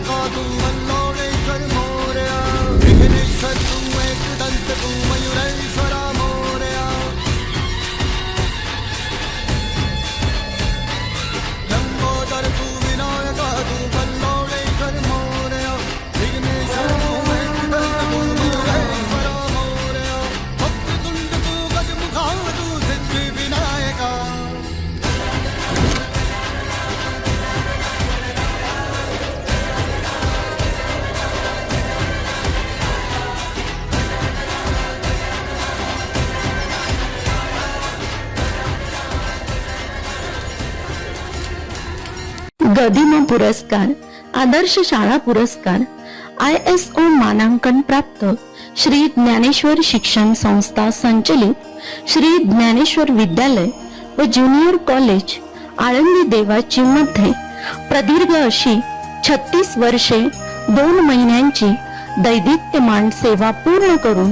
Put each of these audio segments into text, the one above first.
विनायका तू मल्लोणेश्वर मोरया विघ्नेश्वर तू एकदंत तू गदिमा पुरस्कार आदर्श शाळा पुरस्कार आय एस ओ मानांकन प्राप्त श्री ज्ञानेश्वर शिक्षण संस्था संचलित श्री ज्ञानेश्वर विद्यालय व ज्युनियर कॉलेज आळंदी देवाची मध्ये प्रदीर्घ अशी छत्तीस वर्षे दोन महिन्यांची दैदित्यमान सेवा पूर्ण करून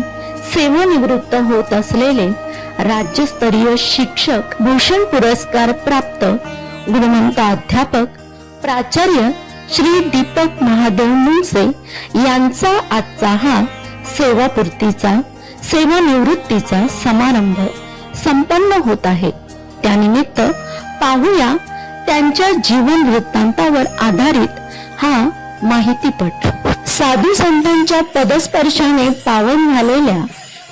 सेवानिवृत्त होत असलेले राज्यस्तरीय शिक्षक भूषण पुरस्कार प्राप्त गुणवंत अध्यापक प्राचार्य श्री दीपक महादेव मुंसे यांचा आजचा हा सेवापूर्तीचा सेवानिवृत्तीचा समारंभ संपन्न होत आहे. त्यानिमित्त पाहूया त्यांच्या जीवन वृत्तांतावर आधारित हा माहितीपट. साधू संतांच्या पदस्पर्शाने पावन झालेल्या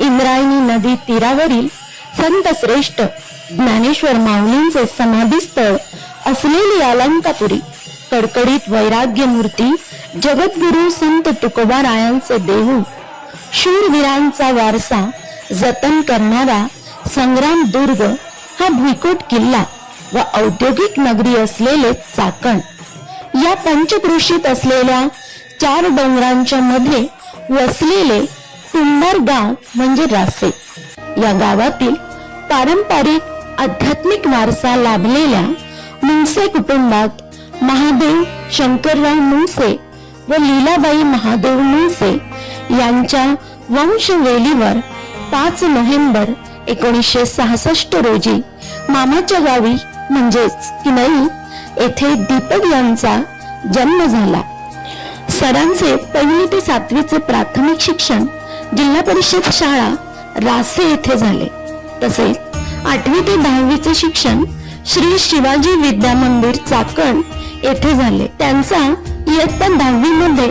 इंद्रायणी नदी तीरावरील संत श्रेष्ठ ज्ञानेश्वर माऊलींचे समाधीस्थळ असलेली अलंकापुरी कडकडीत वैराग्य मूर्ती जगद्गुरु संत तुकोबारायांचे देहू. शूरवीरांचा वारसा जतन करणारा संग्राम दुर्ग हा भुईकोट किल्ला व औद्योगिक नगरी असलेले चाकण. या पंचकृषीत असलेल्या चार डोंगरांच्या मध्ये वसलेले टुंबर गाव म्हणजे रासे. या गावातील पारंपरिक आध्यात्मिक वारसा लाभलेल्या मुंसे कुटुंबात महादेव शंकरराव मुंसे व लीलाबाई महादेव मुंसे यांच्या वंशवेलीवर पाच नोव्हेंबर एकोणीसशे सहासष्ट रोजी मामाच्या गावी म्हणजेच किनई येथे दीपक यांचा जन्म झाला. सरांचे पहिली ते सातवीचे प्राथमिक शिक्षण जिल्हा परिषद शाळा रासे येथे झाले. तसेच आठवी ते दहावीचे शिक्षण श्री शिवाजी विद्या मंदिर चाकण येथे झाले. त्यांचा इयत्ता दहावी मध्ये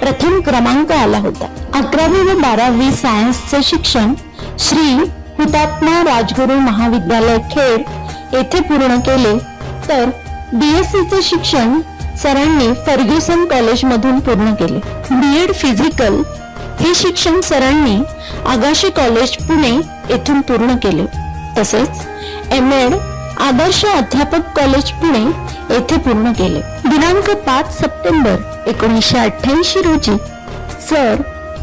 प्रथम क्रमांक आला होता. अकरावी व बारावी सायन्सचे शिक्षण श्री हुतात्मा राजगुरू महाविद्यालय खेड येथे पूर्ण केले. तर बीएससी चे शिक्षण सरांनी फर्ग्युसन कॉलेज मधून पूर्ण केले. बीएड फिजिकल हे शिक्षण सरांनी आगाशी कॉलेज पुणे येथून पूर्ण केले. तसेच एम एड आदर्श अध्यापक कॉलेज पुणे येथे पूर्ण केले. दिनांक पाच सप्टेंबर एकोणीसशे अठ्ठ्याऐंशी रोजी सर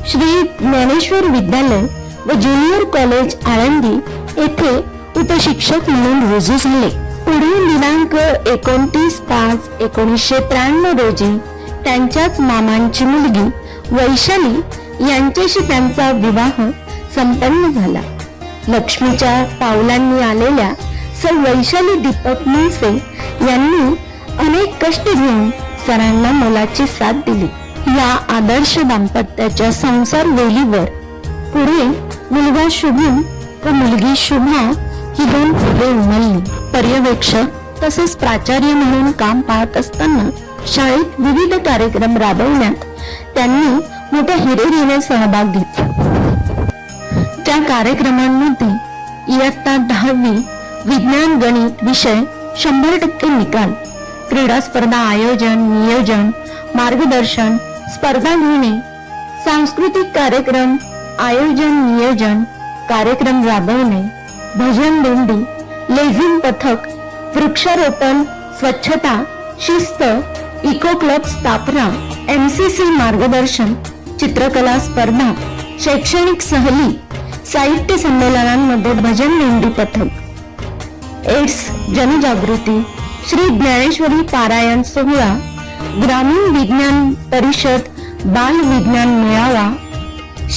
श्री ज्ञानेश्वर विद्यालय व ज्युनियर कॉलेज आळंदी येथे उपशिक्षक म्हणून रुजू झाले. पुढील दिनांक एकोणतीस पाच एकोणीसशे त्र्याण्णव रोजी त्यांच्याच मामांची मुलगी वैशाली यांच्याशी त्यांचा विवाह संपन्न झाला. लक्ष्मीच्या पावलांनी आलेल्या सर वैशाली दीपक मुंसे यांनी अनेक कष्ट घेऊन सरांना मुलाची साथ दिली. या आदर्श दाम्पत्याच्या संसार वेलीवर पुढे मुलगा शुभम व मुलगी शुभा ही दोन फुले उमलली. पर्यवेक्षक तसेच प्राचार्य म्हणून काम पाहत असताना शाळेत विविध कार्यक्रम राबवण्यात त्यांनी मोठ्या हिरेरीने सहभाग घेतला. त्या कार्यक्रमांमध्ये इयत्ता दहावी विज्ञान गणित विषय शंभर टक्के निकाल क्रीडा स्पर्धा आयोजन नियोजन मार्गदर्शन स्पर्धा घेणे सांस्कृतिक कार्यक्रम आयोजन नियोजन कार्यक्रम राबवणे भजन दिंडी लेझिम पथक वृक्षारोपण स्वच्छता शिस्त इको क्लब स्थापना एम सी सी मार्गदर्शन चित्रकला स्पर्धा शैक्षणिक सहली साहित्य संमेलनांमध्ये भजन दिंडी पथक एड्स जनजागृती श्री ज्ञानेश्वरी पारायण सोहळा ग्रामीण विज्ञान परिषद बाल विज्ञान मेळावा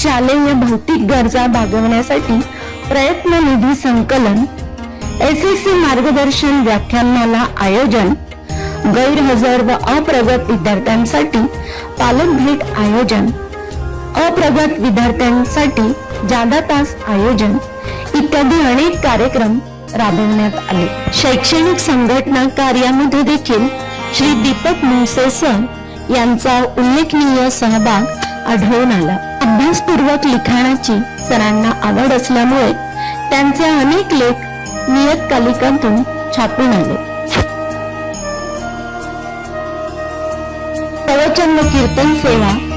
शालेय भौतिक गरजा भागवण्यासाठी प्रयत्न निधी संकलन एस एस सी मार्गदर्शन व्याख्यानमाला आयोजन गैरहजर व अप्रगत विद्यार्थ्यांसाठी पालक भेट आयोजन अप्रगत विद्यार्थ्यांसाठी जादा तास आयोजन इत्यादी अनेक कार्यक्रम राबवण्यात आले. शैक्षणिक संघटना कार्यामध्ये देखील श्री दीपक मुंगसे यांचा उल्लेखनीय सहभाग आढळून आला. अभ्यासपूर्वक लिखाणाची सरांना आवड असल्यामुळे त्यांचे अनेक लेख नियतकालिकांतून छापून आले. प्रवचन व कीर्तन सेवा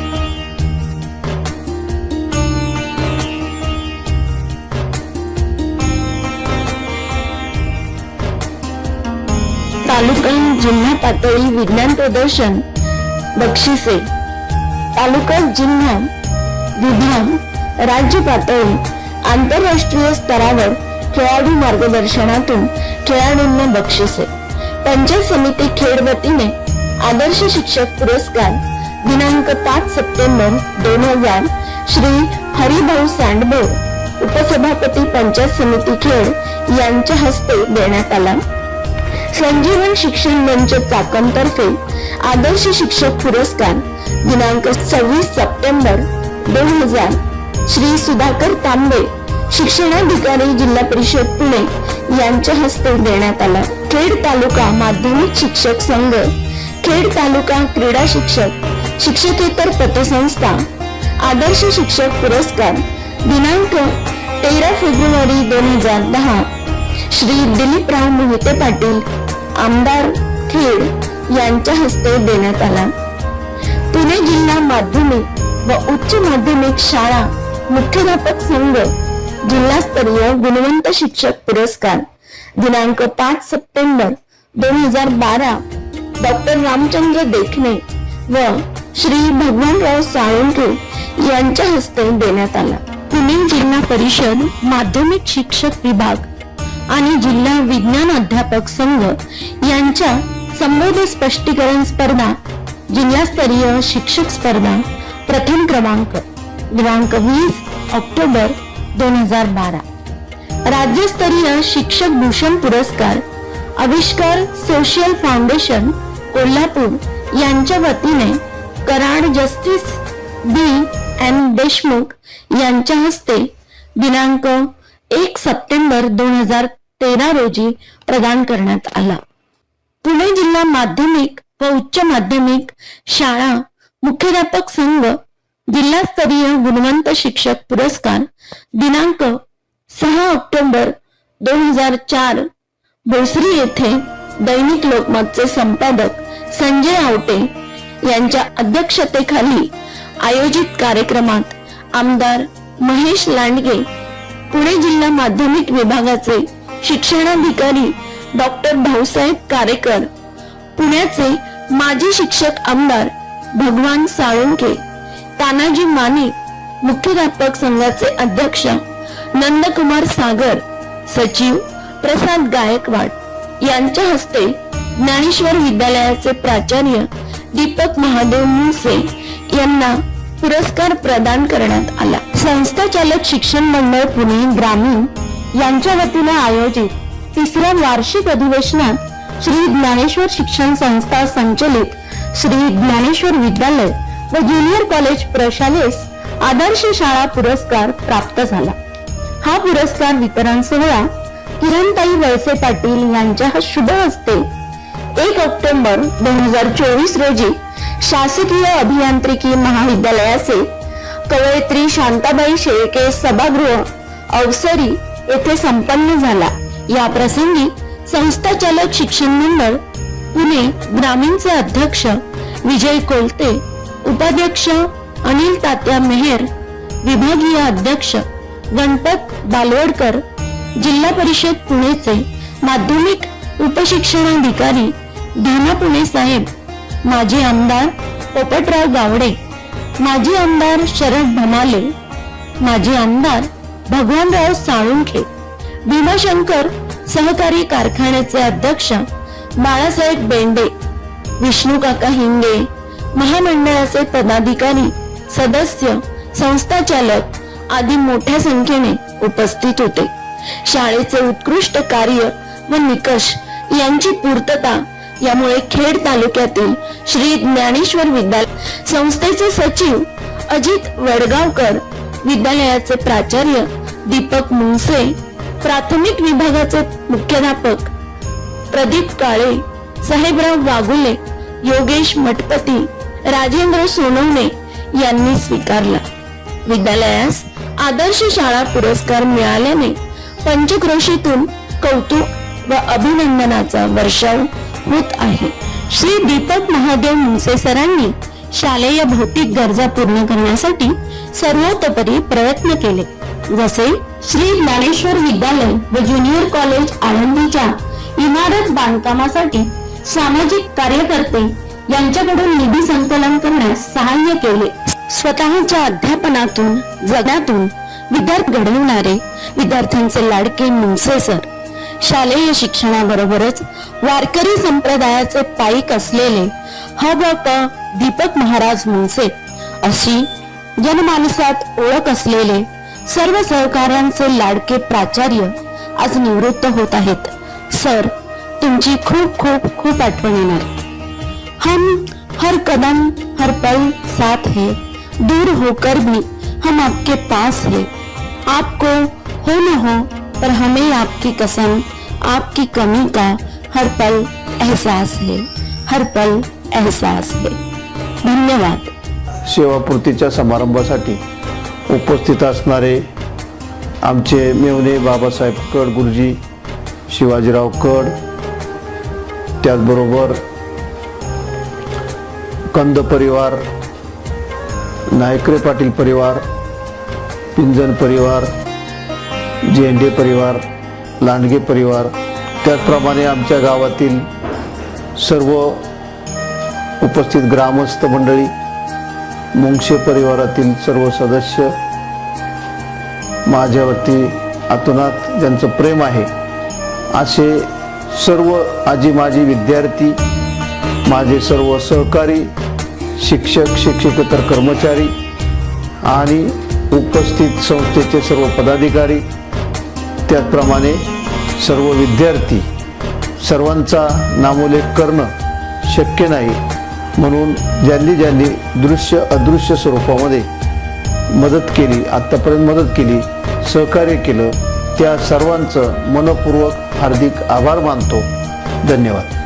तालुका जिल्हा पातळी विज्ञान प्रदर्शन बक्षिसे तालुका जिल्हा विभाग राज्य पातळी आंतरराष्ट्रीय स्तरावर खेळाडू मार्गदर्शनातून खेळाडूंना बक्षिसे. पंचायत समिती खेळ वतीने आदर्श शिक्षक पुरस्कार दिनांक पाच सप्टेंबर दोन हजार श्री हरिभाऊ सांडबोर उपसभापती पंचायत समिती खेळ यांच्या हस्ते देण्यात आला. संजीवन शिक्षण मंच चाकणतर्फे आदर्श शिक्षक पुरस्कार दिनांक सव्वीस सप्टेंबर दोन हजार. श्री सुधाकर तांबे शिक्षणाधिकारी जिल्हा परिषद पुणे यांच्या हस्ते देण्यात आला. खेड तालुका माध्यमिक शिक्षक संघ खेड तालुका क्रीडा शिक्षक शिक्षकेतर पतसंस्था आदर्श शिक्षक पुरस्कार दिनांक तेरा फेब्रुवारी दोन हजार दहा. श्री दिलीपराव मोहिते पाटील आमदार खेड यांच्या हस्ते देण्यात आला. पुणे जिल्हा माध्यमिक व उच्च माध्यमिक शाळा मुख्याध्यापक संघ जिल्हास्तरीय गुणवंत शिक्षक पुरस्कार दिनांक पाच सप्टेंबर दोन हजार बारा डॉक्टर रामचंद्र देखणे व श्री भगवानराव साळुंके यांच्या हस्ते देण्यात आला. पुणे जिल्हा परिषद माध्यमिक शिक्षक विभाग आणि जिल्हा विज्ञान अध्यापक संघ यांच्या संबोध स्पष्टीकरण स्पर्धा जिल्हास्तरीय शिक्षक स्पर्धा प्रथम क्रमांक दिनांक वीस ऑक्टोबर दोन हजार बारा. राज्यस्तरीय शिक्षक भूषण पुरस्कार आविष्कार सोशल फाउंडेशन कोल्हापूर यांच्या वतीने Karad justice B M Deshmukh यांच्या हस्ते दिनांक एक सप्टेंबर दोन हजार तेरा रोजी प्रदान करण्यात आला. पुणे जिल्हा माध्यमिक व उच्च माध्यमिक शाळा मुख्याध्यापक संघ जिल्हास्तरीय गुणवंत शिक्षक पुरस्कार दिनांक सहा ऑक्टोबर दोन हजार चार भोसरी येथे दैनिक लोकमतचे संपादक संजय आवटे यांच्या अध्यक्षतेखाली आयोजित कार्यक्रमात आमदार महेश लांडगे पुणे जिल्हा माध्यमिक विभागाचे शिक्षणाधिकारी डॉक्टर भाऊसाहेब कारेकर पुण्याचे माजी शिक्षक आमदार भगवान साळुंके तानाजी माने मुख्याध्यापक संघाचे अध्यक्ष नंदकुमार सागर सचिव प्रसाद गायकवाड यांच्या हस्ते ज्ञानेश्वर विद्यालयाचे प्राचार्य दीपक महादेव मुसे यांना पुरस्कार प्रदान करण्यात आला. संस्था चालक शिक्षण मंडळ पुणे ग्रामीण यांच्या वतीने आयोजित तिसऱ्या वार्षिक अधिवेशनात श्री ज्ञानेश्वर शिक्षण संस्था संचलित श्री ज्ञानेश्वर विद्यालय व ज्युनियर कॉलेज प्रशालेस आदर्श शाळा पुरस्कार प्राप्त झाला. हा पुरस्कार वितरण सोहळा किरणताई वळसे पाटील यांच्या शुभ हस्ते एक ऑक्टोबर दोन हजार चोवीस रोजी शासकीय अभियांत्रिकी महाविद्यालयाचे कवयित्री शांताबाई शेळके सभागृह अवसरी येथे संपन्न झाला. या प्रसंगी संस्थाचालक शिक्षण मंडळ पुणे ग्रामीणचे अध्यक्ष विजय कोलते उपाध्यक्ष अनिल तात्या मेहेर विभागीय अध्यक्ष गणपत बालवडकर जिल्हा परिषद पुणेचे माध्यमिक उपशिक्षणाधिकारी धाना पुणे साहेब माजी आमदार पोपटराव गावडे माजी आमदार शरद भमाले माजी आमदार भगवानराव साळुंखे भीमाशंकर सहकारी कारखान्याचे अध्यक्ष बाळासाहेब बेंडे विष्णूकाका हिंगे महामंडळाचे पदाधिकारी सदस्य संस्थाचालक आदी मोठ्या संख्येने उपस्थित होते. शाळेचे उत्कृष्ट कार्य व निकष यांची पूर्तता यामुळे खेड तालुक्यातील श्री ज्ञानेश्वर विद्यालय संस्थेचे सचिव अजित वडगावकर विद्यालयाचे प्राचार्य दीपक मुंसे प्राथमिक विभागाचे मुख्याध्यापक प्रदीप काळे साहेबराव वाघुले योगेश मठपती राजेंद्र सोनवणे यांनी स्वीकारला. विद्यालयास आदर्श शाळा पुरस्कार मिळाल्याने पंचक्रोशीतून कौतुक व अभिनंदनाचा वर्षाव होत आहे. श्री दीपक महादेव मुंसे सरांनी शालेय भौतिक गरजा पूर्ण करण्यासाठी सर्वतोपरी प्रयत्न केले. जसे श्री ज्ञानेश्वर विद्यालय व ज्युनियर कॉलेज आळंदीच्या इमारत बांधकामासाठी सामाजिक कार्यकर्ते यांच्याकडून निधी संकलन करण्यास सहाय्य केले. स्वतःच्या अध्यापनातून जगातून विद्यार्थी घडवणारे विद्यार्थ्यांचे लाडके मुंसे सर शालेय शिक्षणाबरोबरच वारकरी संप्रदायाचे पाईक असलेले ह ब दीपक महाराज मुंसे अशी जनमानसात ओळख असलेले सर्व सहकार्यांचे लाडके प्राचार्य आज निवृत्त होत आहेत. सर तुमची खूप खूप खूप आठवण येणार. हम हर कदम हर पल साथ है. दूर होकर भी हम आपके पास है. आपको हो न हो पर हमें आपकी कसम आपकी कमी का हर पल एहसास है हर पल एहसास है धन्यवाद। सेवापूर्तीच्या समारंभासाठी उपस्थित असणारे आमचे मेवणे बाबासाहेब कड गुरुजी शिवाजीराव कड त्याचबरोबर कंद परिवार नायकरे पाटील परिवार पिंजन परिवार झेंडे परिवार लांडगे परिवार त्याचप्रमाणे आमच्या गावातील सर्व उपस्थित ग्रामस्थ मंडळी मुंगशे परिवारातील सर्व सदस्य माझ्यावरती आतुनात ज्यांचं प्रेम आहे असे सर्व आजी माझी विद्यार्थी माझे सर्व सहकारी शिक्षक शिक्षकेतर कर्मचारी आणि उपस्थित संस्थेचे सर्व पदाधिकारी त्याचप्रमाणे सर्व विद्यार्थी सर्वांचा नामोल्लेख करणं शक्य नाही म्हणून ज्यांनी ज्यांनी दृश्य अदृश्य स्वरूपामध्ये मदत केली आत्तापर्यंत मदत केली सहकार्य केलं त्या सर्वांचं मनपूर्वक हार्दिक आभार मानतो. धन्यवाद.